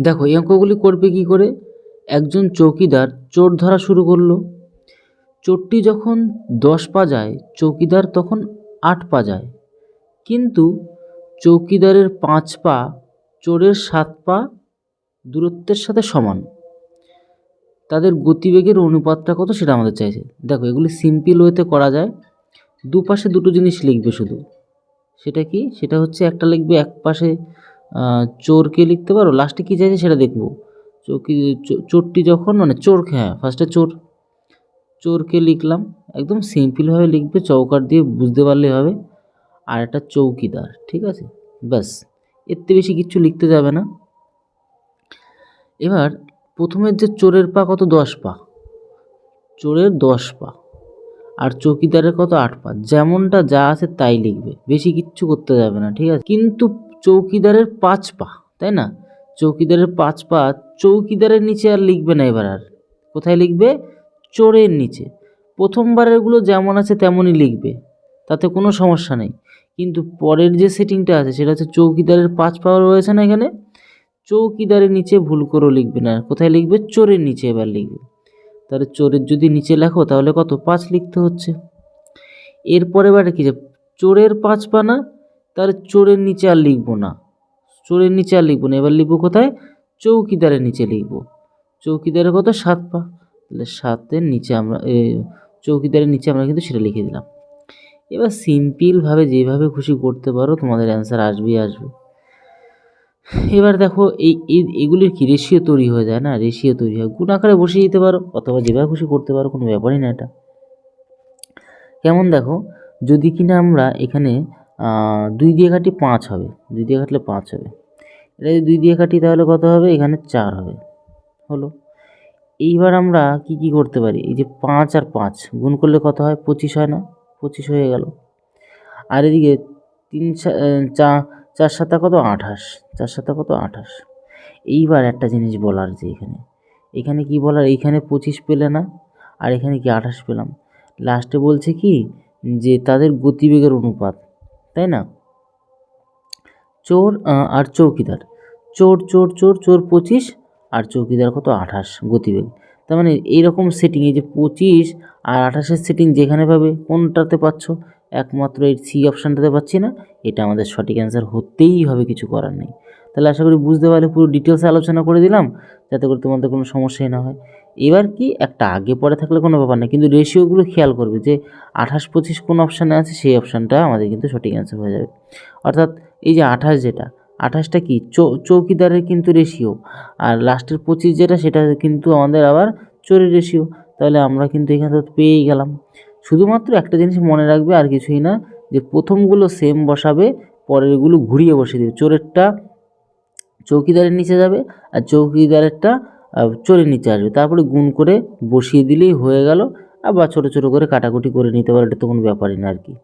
দেখো, এই অঙ্কগুলি করবে কি করে? একজন চৌকিদার চোর ধরা শুরু করল। চোরটি যখন দশ পা যায়, চৌকিদার তখন আট পা যায়। কিন্তু চৌকিদারের পাঁচ পা চোরের সাত পা দূরত্বের সাথে সমান। তাদের গতিবেগের অনুপাতটা কত সেটা আমাদের চাইছে। দেখো, এগুলি সিম্পল ওয়েতে করা যায়। দুপাশে দুটো জিনিস লিখবে শুধু। সেটা কি? সেটা হচ্ছে একটা লিখবে এক পাশে চোরকে লিখতে পারো? লাস্টে কী চাইছে সেটা দেখব। চৌকি চো- চোরটি যখন মানে চোর হ্যাঁ ফার্স্টে চোর। চোরকে লিখলাম, একদম সিম্পলভাবে লিখবে চৌকাট দিয়ে বুঝতে পারলে হবে। আর একটা চৌকিদার, ঠিক আছে? ব্যাস থেকে বেশি কিচ্ছু লিখতে যাবে না। এবার, প্রথমের যে চোরের পা কত? দশ পা। চোরের দশ পা। আর চৌকিদারের কত? আট পা। যেমনটা যা আছে তাই লিখবে। বেশি কিচ্ছু করতে যাবে না, ঠিক আছে? কিন্তু চৌকিদারের পাঁচ পা, তাই না? চৌকিদারের পাঁচ পা চৌকিদারের নিচে আর লিখবে না এবার আর। কোথায় লিখবে? চোরের নিচে। প্রথমবারেরগুলো যেমন আছে তেমনই লিখবে। তাতে কোনো সমস্যা নেই। কিন্তু পরের যে সেটিংটা আছে, সেটা হচ্ছে চৌকিদারের পাঁচ পা রয়েছে না এখানে? চৌকিদারের নিচে ভুল করেও লিখবে না। কোথায় লিখবে? চোরের নিচে এবার লিখবে। তাহলে চোরের যদি নিচে লেখো, তাহলে কত? পাঁচ লিখতে হচ্ছে। এরপরে এবারে কী যে, চোরের পাঁচ পা না তাহলে চোরের নিচে আর লিখব না। চোরের নিচে আর লিখব না। এবার লিখব কোথায়? চৌকিদারের নিচে লিখব। চৌকিদারের কত? সাত পা। তাহলে সাতের নিচে আমরা চৌকিদারের নিচে আমরা কিন্তু সেটা লিখে দিলাম। এবার সিম্পলভাবে যেভাবে খুশি করতে পারো, তোমাদের অ্যান্সার আসবেই আসবে। এবার দেখো, এই এগুলির কি? রেশিও তৈরি হয়ে যায় না? রেশিও তৈরি হয়। গুণ আকারে বসিয়ে দিতে পারো, অথবা যেভাবে খুশি করতে পারো, কোনো ব্যাপারই না এটা। কেমন দেখো? যদি কিনা আমরা এখানে দুই দিয়ে কাটি পাঁচ হবে। দুই দিয়ে কাটলে পাঁচ হবে। এটা যদি দুই দিয়ে কাটি তাহলে কত হবে? এখানে চার হবে। হলো? এইবার আমরা কি কি করতে পারি? এই যে পাঁচ আর পাঁচ, গুণ করলে কত হয়? পঁচিশ হয় না? পঁচিশ হয়ে গেল। আর এদিকে তিন চা চার সাতা কত? আঠাশ। চার সাতা কত? আঠাশ। এইবার একটা জিনিস বলার যে এখানে। এখানে কি বলার? এইখানে পঁচিশ পেলে না, আর এখানে কি আঠাশ পেলাম? লাস্টে বলছে কি, যে তাদের গতিবেগের অনুপাত। তাই না? চোর আর চৌকিদার। চোর চোর চোর চোর পঁচিশ, আর চৌকিদার কত? আঠাশ গতিবেগ। তার মানে এইরকম সেটিং এই যে পঁচিশ আর আঠাশের সেটিং যেখানে পাবে, কোনটাতে পাচ্ছ? একমাত্র এই সি অপশানটাতে পাচ্ছি না। এটা আমাদের সঠিক অ্যান্সার হতেই হবে, কিছু করার নেই। তাহলে আশা করি বুঝতে পারলে পুরো ডিটেলসে আলোচনা করে দিলাম, যাতে করে তোমাদের কোনো সমস্যাই না হয়। এবার কি একটা আগে পরে থাকলে কোনো ব্যাপার না, কিন্তু রেশিওগুলো খেয়াল করবে যে আঠাশ পঁচিশ কোন অপশানে আছে, সেই অপশানটা আমাদের কিন্তু সঠিক অ্যান্সার হয়ে যাবে। অর্থাৎ এই যে আঠাশ যেটা, আঠাশটা কি চৌকিদারের কিন্তু রেশিও আর লাস্টের পঁচিশ যেটা, সেটা কিন্তু আমাদের আবার চোরের রেশিও তাহলে আমরা কিন্তু এখানে তো পেয়েই গেলাম। শুধুমাত্র একটা জিনিস মনে রাখবে, আর কিছুই না, যে প্রথমগুলো সেম বসাবে, পরেরগুলো ঘুরিয়ে বসিয়ে দেবে। চোরেরটা চৌকিদারের নিচে যাবে, আর চৌকিদারেরটা নিতে নিচে আসবে। তারপরে গুণ করে বসিয়ে দিলেই হয়ে গেল। আবার ছোটো ছোটো করে কাটাকুটি করে নিতে পারো, এটা তো কোনো ব্যাপারই না আর কি।